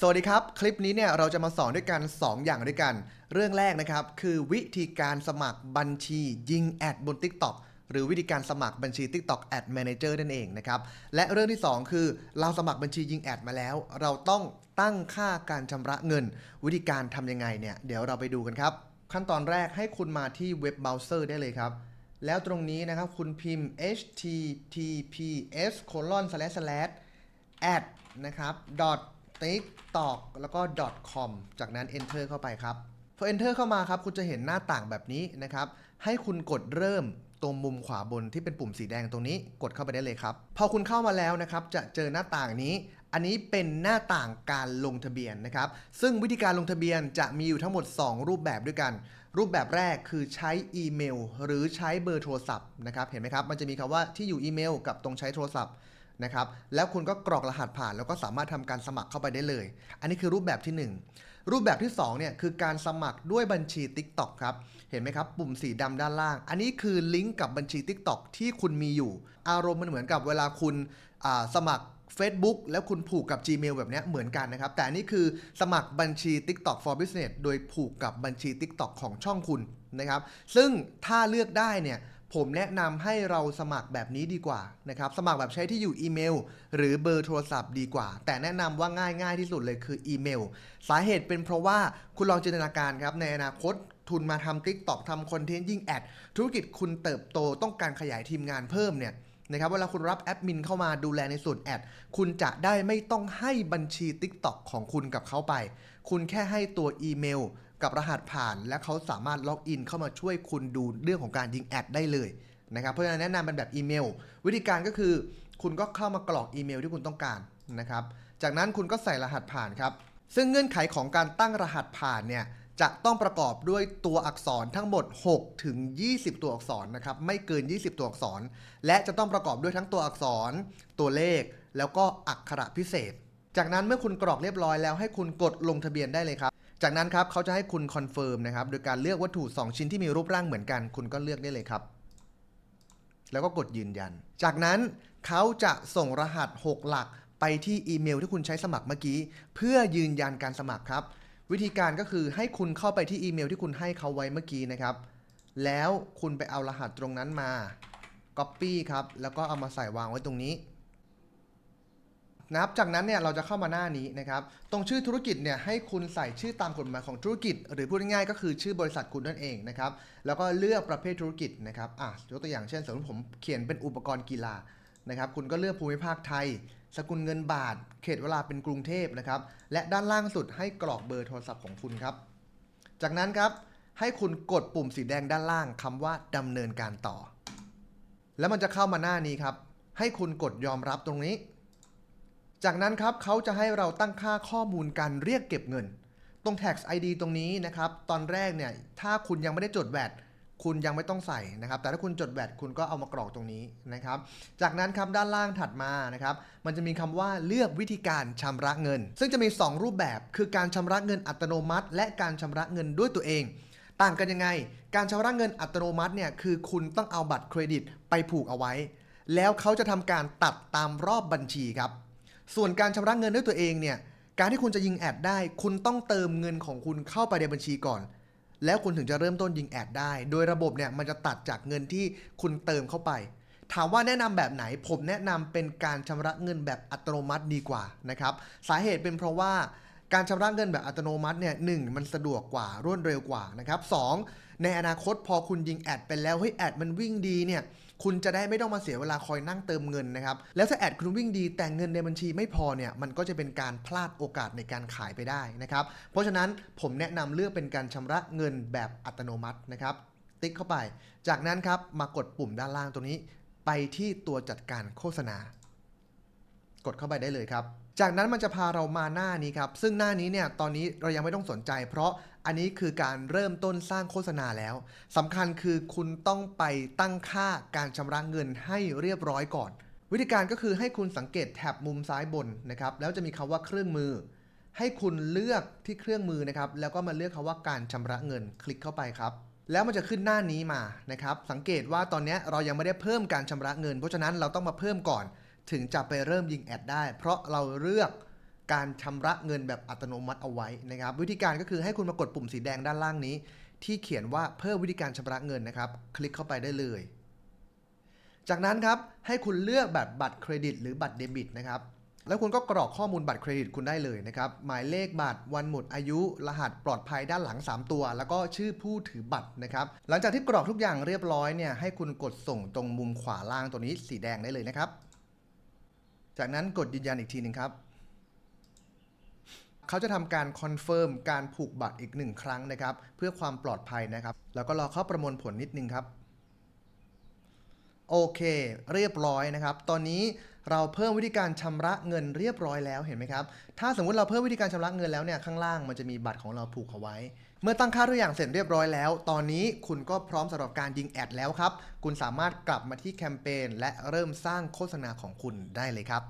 สวัสดีครับ คลิปนี้เนี่ยเราจะมาสอนด้วยกัน 2 อย่างด้วยกัน เรื่องแรกนะครับ คือวิธีการสมัครบัญชียิงแอดบน TikTok หรือวิธีการสมัครบัญชี TikTok Ad Manager นั่นเองนะครับ และเรื่องที่ 2 คือเราสมัครบัญชียิงแอดมาแล้ว เราต้องตั้งค่าการชำระเงิน วิธีการทำยังไงเนี่ยเดี๋ยวเราไปดูกันครับ ขั้นตอนแรกให้คุณมาที่เว็บเบราว์เซอร์ได้เลยครับ แล้วตรงนี้นะครับคุณพิมพ์ https colon slash slash add นะครับ dot tiktok แล้วก็ com จากนั้น enter เข้าไปครับ พอ enter เข้ามาครับ คุณจะเห็นหน้าต่างแบบนี้นะครับ ให้คุณกดเริ่มตรงมุมขวาบนที่เป็นปุ่มสีแดงตรงนี้กดเข้าไปได้เลยครับ พอคุณเข้ามาแล้วนะครับ จะเจอหน้าต่างนี้ อันนี้เป็นหน้าต่างการลงทะเบียนนะครับ ซึ่งวิธีการลงทะเบียนจะมีอยู่ทั้งหมด 2 รูปแบบด้วยกัน รูปแบบแรกคือใช้อีเมล หรือใช้เบอร์โทรศัพท์นะครับ เห็นไหมครับ มันจะมีคำว่าที่อยู่อีเมล กับตรงใช้โทรศัพท์ นะครับแล้วคุณก็กรอกรหัสผ่าน แล้วก็สามารถทำการสมัครเข้าไปได้เลย อันนี้คือรูปแบบที่ 1 รูปแบบที่2เนี่ยคือการสมัครด้วยบัญชี TikTok ครับเห็นไหมครับ ปุ่มสีดำด้านล่าง อันนี้คือลิงก์กับบัญชี TikTok ที่คุณมีอยู่ อารมณ์มันเหมือนกับเวลาคุณสมัคร Facebook แล้วคุณผูกกับ Gmail แบบนี้เหมือนกันนะครับ แต่นนี้คือสมัครบัญชี TikTok for Business โดยผูกกับบัญชี TikTok ของช่องคุณนะครับ ซึ่งถ้าเลือกได้เนี่ย ผมแนะนำให้เราสมัครแบบนี้ดีกว่านะครับสมัครแบบใช้ที่อยู่อีเมล หรือเบอร์โทรศัพท์ดีกว่า แต่แนะนำว่าง่ายง่ายที่สุดเลยคืออีเมล สาเหตุเป็นเพราะว่าคุณลองจินตนาการครับในอนาคตทุนมาทำ TikTok ทำคอนเทนต์ยิ่งแอด ธุรกิจคุณเติบโตต้องการขยายทีมงานเพิ่มเนี่ยนะครับเวลาคุณรับแอดมินเข้ามาดูแลในส่วนแอด คุณจะได้ไม่ต้องให้บัญชี TikTok ของคุณกับเขาไป คุณแค่ให้ตัวอีเมล กับรหัสผ่าน และเขาสามารถล็อกอินเข้ามาช่วยคุณดูเรื่องของการยิงแอดได้เลยนะครับ เพราะฉะนั้นแนะนำเป็นแบบอีเมล วิธีการก็คือ คุณก็เข้ามากรอกอีเมลที่คุณต้องการนะครับ จากนั้นคุณก็ใส่รหัสผ่านครับ ซึ่งเงื่อนไขของการตั้งรหัสผ่านเนี่ยจะต้องประกอบด้วยตัวอักษรทั้งหมด 6 ถึง 20 ตัวอักษรนะครับ ไม่เกิน 20 ตัวอักษร และจะต้องประกอบด้วยทั้งตัวอักษร ตัวเลข แล้วก็อักขระพิเศษ จากนั้นเมื่อคุณกรอกเรียบร้อยแล้วให้คุณกดลงทะเบียนได้เลยครับ จากนั้นครับเขาจะให้คุณคอนเฟิร์มนะครับโดยการเลือกวัตถุ 2 ชิ้นที่มีรูปร่างเหมือนกัน คุณก็เลือกได้เลยครับ แล้วก็กดยืนยัน จากนั้นเขาจะส่งรหัส 6 หลักไปที่อีเมลที่คุณใช้สมัครเมื่อกี้ เพื่อยืนยันการสมัครครับ วิธีการก็คือให้คุณเข้าไปที่อีเมลที่คุณให้เขาไว้เมื่อกี้นะครับ แล้วคุณไปเอารหัสตรงนั้นมา Copy ครับแล้วก็เอามาใส่วางไว้ตรงนี้ นะครับ จากนั้นเนี่ยเราจะเข้ามาหน้านี้นะครับ ตรงชื่อธุรกิจเนี่ยให้คุณใส่ชื่อตามกฎหมายของธุรกิจ หรือพูดง่ายๆก็คือชื่อบริษัทคุณนั่นเองนะครับ แล้วก็เลือกประเภทธุรกิจนะครับอะยกตัวอย่างเช่นสมมติผมเขียนเป็นอุปกรณ์กีฬานะครับ คุณก็เลือกภูมิภาคไทย สกุลเงินบาท เขตเวลาเป็นกรุงเทพนะครับ และด้านล่างสุดให้กรอกเบอร์โทรศัพท์ของคุณครับ จากนั้นครับให้คุณกดปุ่มสีแดงด้านล่างคำว่าดำเนินการต่อ แล้วมันจะเข้ามาหน้านี้ครับ ให้คุณกดยอมรับตรงนี้ จากนั้นครับเขาจะให้เราตั้งค่าข้อมูลการเรียกเก็บเงิน ตรง tax ID ตรงนี้นะครับ ตอนแรกเนี่ยถ้าคุณยังไม่ได้จดแวดคุณยังไม่ต้องใส่นะครับ แต่ถ้าคุณจดแวดคุณก็เอามากรอกตรงนี้นะครับ จากนั้นครับด้านล่างถัดมานะครับ มันจะมีคำว่าเลือกวิธีการชำระเงิน ซึ่งจะมี 2 รูปแบบ คือการชำระเงินอัตโนมัติ และการชำระเงินด้วยตัวเอง ต่างกันยังไง การชำระเงินอัตโนมัติเนี่ยคือคุณต้องเอาบัตรเครดิตไปผูกเอาไว้ แล้วเขาจะทำการตัดตามรอบบัญชีครับ ส่วนการชำระเงินด้วยตัวเองเนี่ย การที่คุณจะยิงแอดได้ คุณต้องเติมเงินของคุณเข้าไปในบัญชีก่อน แล้วคุณถึงจะเริ่มต้นยิงแอดได้ โดยระบบเนี่ยมันจะตัดจากเงินที่คุณเติมเข้าไป ถามว่าแนะนำแบบไหน ผมแนะนำเป็นการชำระเงินแบบอัตโนมัติดีกว่านะครับ สาเหตุเป็นเพราะว่าการชำระเงินแบบอัตโนมัติเนี่ยหนึ่งมันสะดวกกว่ารวดเร็วกว่านะครับสอง ในอนาคตพอคุณยิงแอดไปแล้วเฮ้ยแอดมันวิ่งดีเนี่ยคุณจะได้ไม่ต้องมาเสียเวลาคอยนั่งเติมเงินนะครับ แล้วถ้าแอดคุณวิ่งดีแต่เงินในบัญชีไม่พอเนี่ย มันก็จะเป็นการพลาดโอกาสในการขายไปได้นะครับ เพราะฉะนั้นผมแนะนำเลือกเป็นการชำระเงินแบบอัตโนมัตินะครับ ติ๊กเข้าไป จากนั้นครับมากดปุ่มด้านล่างตรงนี้ ไปที่ตัวจัดการโฆษณา กดเข้าไปได้เลยครับ จากนั้นมันจะพาเรามาหน้านี้ครับ ซึ่งหน้านี้เนี่ยตอนนี้เรายังไม่ต้องสนใจ เพราะ อันนี้คือการเริ่มต้นสร้างโฆษณาแล้วสำคัญคือคุณต้องไปตั้งค่าการชำระเงินให้เรียบร้อยก่อน วิธีการก็คือให้คุณสังเกตแถบมุมซ้ายบนนะครับ แล้วจะมีคำว่าเครื่องมือ ให้คุณเลือกที่เครื่องมือนะครับ แล้วก็มาเลือกคำว่าการชำระเงินคลิกเข้าไปครับแล้วมันจะขึ้นหน้านี้มานะครับ สังเกตว่าตอนนี้เรายังไม่ได้เพิ่มการชำระเงิน เพราะฉะนั้นเราต้องมาเพิ่มก่อน ถึงจะไปเริ่มยิงแอดได้ เพราะเราเลือก การชำระเงินแบบอัตโนมัติเอาไว้นะครับ วิธีการก็คือให้คุณมากดปุ่มสีแดงด้านล่างนี้ ที่เขียนว่าเพิ่มวิธีการชำระเงินนะครับ คลิกเข้าไปได้เลย จากนั้นครับให้คุณเลือกแบบบัตรเครดิต หรือบัตรเดบิตนะครับแล้วคุณก็กรอกข้อมูลบัตรเครดิตคุณได้เลยนะครับ หมายเลขบัตร วันหมดอายุ รหัสปลอดภัยด้านหลัง 3 ตัว แล้วก็ชื่อผู้ถือบัตรนะครับ หลังจากที่กรอกทุกอย่างเรียบร้อยเนี่ย ให้คุณกดส่งตรงมุมขวาล่างตัวนี้สีแดงได้เลยนะครับ จากนั้นกดยืนยันอีกทีหนึ่งครับ เขาจะทำการคอนเฟิร์มการผูกบัตรอีกหนึ่งครั้งนะครับ เพื่อความปลอดภัยนะครับ แล้วก็รอเข้าประมวลผลนิดนึงครับโอเค เรียบร้อยนะครับ ตอนนี้เราเพิ่มวิธีการชำระเงินเรียบร้อยแล้วเห็นไหมครับ ถ้าสมมุติเราเพิ่มวิธีการชำระเงินแล้วเนี่ยข้างล่างมันจะมีบัตรของเราผูกเอาไว้ เมื่อตั้งค่าทุกอย่างเสร็จเรียบร้อยแล้ว ตอนนี้คุณก็พร้อมสำหรับการยิงแอดแล้วครับ คุณสามารถกลับมาที่แคมเปญและเริ่มสร้างโฆษณาของคุณได้เลยครับ